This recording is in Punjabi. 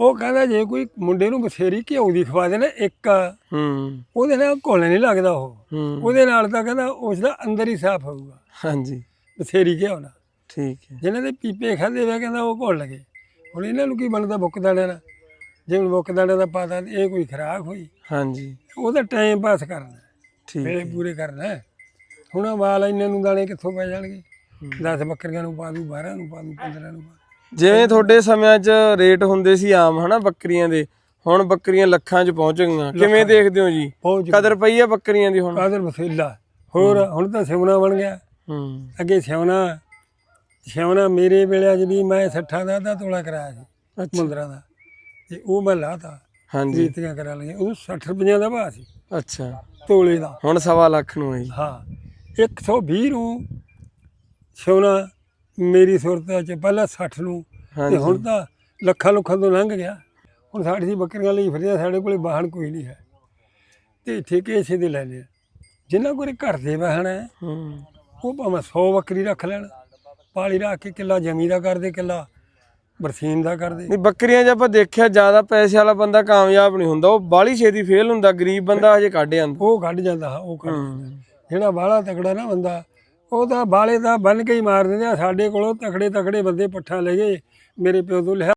ਉਹ ਕਹਿੰਦਾ ਜੇ ਕੋਈ ਮੁੰਡੇ ਨੂੰ ਬਥੇਰੀ ਘਿਓ ਦੀ ਖਵਾ ਦੇ ਨਾ ਇੱਕ ਹੂੰ। ਉਹਦੇ ਨਾਲ ਘੁਲ ਨਹੀਂ ਲੱਗਦਾ ਉਹ। ਉਹਦੇ ਨਾਲ ਤਾਂ ਕਹਿੰਦਾ ਉਸ ਦਾ ਅੰਦਰ ਹੀ ਸਾਫ਼ ਹੋਊਗਾ। ਹਾਂਜੀ। ਬਥੇਰੀ ਘਿਓ ਨਾਲ। ਠੀਕ ਹੈ। ਜਿਨ੍ਹਾਂ ਦੇ ਪੀਪੇ ਖਾਦੇ ਵੇ ਕਹਿੰਦਾ ਉਹ ਘੁਲ ਲਗੇ। ਹੁਣ ਇਹਨਾਂ ਨੂੰ ਕੀ ਬਣਦਾ ਬੁੱਕ ਦਾਣੇ ਨਾਲ? ਜੇ ਹੁਣ ਬੁੱਕ ਦਾਣੇ ਦਾ ਪਤਾ ਇਹ ਕੋਈ ਖਰਾਕ ਹੋਈ। ਹਾਂਜੀ। ਉਹਦਾ ਟਾਈਮ ਪਾਸ ਕਰਨਾ। ਠੀਕ ਵੇਲੇ ਪੂਰੇ ਕਰਨਾ। ਹੁਣ ਵਾਲ ਇੰਨੇ ਨੂੰ ਦਾਣੇ ਕਿੱਥੋਂ ਪੈ ਜਾਣਗੇ? 10 ਬੱਕਰੀਆਂ ਨੂੰ ਪਾ ਦੂ 12 ਨੂੰ ਪਾ ਦੂ 15 ਨੂੰ ਪਾ ਜਿਵੇਂ ਤੁਹਾਡੇ ਸਮਿਆਂ 'ਚ ਰੇਟ ਹੁੰਦੇ ਸੀ ਆਮ ਹਨਾ ਬੱਕਰੀਆਂ ਦੇ ਹੁਣ ਬੱਕਰੀਆਂ ਲੱਖਾਂ 'ਚ ਪਹੁੰਚ ਗਈਆਂ। ਕਿਵੇਂ ਦੇਖਦੇ ਹੋ ਜੀ? ਪਹੁੰਚ ਕਦਰ ਪਈ ਆ ਬੱਕਰੀਆਂ ਦੀ ਹੁਣ? ਕਾਦਰ ਵਸੀਲਾ ਹੋਰ ਹੁਣ ਤਾਂ ਸਿਵਨਾ ਬਣ ਗਿਆ। ਹੂੰ। ਅੱਗੇ ਸਿਵਨਾ ਸਿਵਨਾ ਮੇਰੇ ਵੇਲੇ ਅੱਜ ਵੀ ਮੈਂ 60 ਦਾ ਅੱਧਾ ਤੋਲਾ ਕਰਾਇਆ ਸੀ ਅੱਛਾ। ਮੁੰਦਰਾ ਦਾ। ਤੇ ਉਹ ਮੈਂ ਲਾਤਾ। ਹਾਂਜੀ। ਰੀਤੀਆਂ ਕਰਾ ਲਈਆਂ। ਉਹ 60 ਰੁਪਈਆਂ ਦਾ ਭਾਅ ਸੀ। ਅੱਛਾ। ਤੋਲੇ ਦਾ। ਹੁਣ ਸਵਾ ਲੱਖ ਨੂੰ ਹੈ ਜੀ। ਹਾਂ। 120 ਨੂੰ ਸਿਵਨਾ ਮੇਰੀ ਸੁਰਤ ਚ ਪਹਿਲਾਂ 60 ਨੂੰ ਤੇ ਹੁਣ ਤਾਂ ਲੱਖਾਂ ਲੱਖਾਂ ਤੋਂ ਲੰਘ ਗਿਆ। ਹੁਣ ਸਾਡੀ ਸੀ ਬੱਕਰੀਆਂ ਲਈ ਫਿਰਦੇ ਸਾਡੇ ਕੋਲੇ ਵਾਹਣ ਕੋਈ ਨਹੀਂ ਹੈ। ਤੇ ਠੇਕੇ ਇਸੇ ਦੇ ਲੈਣੇ ਆ ਜਿਨ੍ਹਾਂ ਕੋਲੇ ਘਰ ਦੇ ਵਾਹਣ ਹੈ ਉਹ ਭਾਵੇਂ 100 ਬੱਕਰੀ ਰੱਖ ਲੈਣ ਪਾਲੀ ਰੱਖ ਕੇ ਕਿੱਲਾ ਜ਼ਮੀਨ ਦਾ ਕਰਦੇ ਕਿੱਲਾ ਬਰਸੀਨ ਦਾ ਕਰਦੇ। ਨਹੀਂ ਬੱਕਰੀਆਂ 'ਚ ਆਪਾਂ ਦੇਖਿਆ ਜ਼ਿਆਦਾ ਪੈਸੇ ਵਾਲਾ ਬੰਦਾ ਕਾਮਯਾਬ ਨਹੀਂ ਹੁੰਦਾ। ਉਹ ਬਾਲੀ ਛੇਤੀ ਫੇਲ ਹੁੰਦਾ ਗਰੀਬ ਬੰਦਾ ਹਜੇ ਕੱਢ ਜਾਂਦਾ। ਉਹ ਕੱਢ ਜਾਂਦਾ ਉਹ ਕੱਢ ਜਿਹੜਾ ਬਾਹਲਾ ਤਕੜਾ ਨਾ ਬੰਦਾ ਉਹ ਤਾਂ ਬਾਲੇ ਤਾਂ ਬੰਨ ਕੇ ਹੀ ਮਾਰ ਦਿੰਦੇ ਆ। ਸਾਡੇ ਕੋਲੋਂ ਤਕੜੇ ਤਖੜੇ ਬੰਦੇ ਪੱਠਾ ਲੈ ਗਏ। ਮੇਰੇ ਪਿਓ ਤੋਂ ਲਿਆ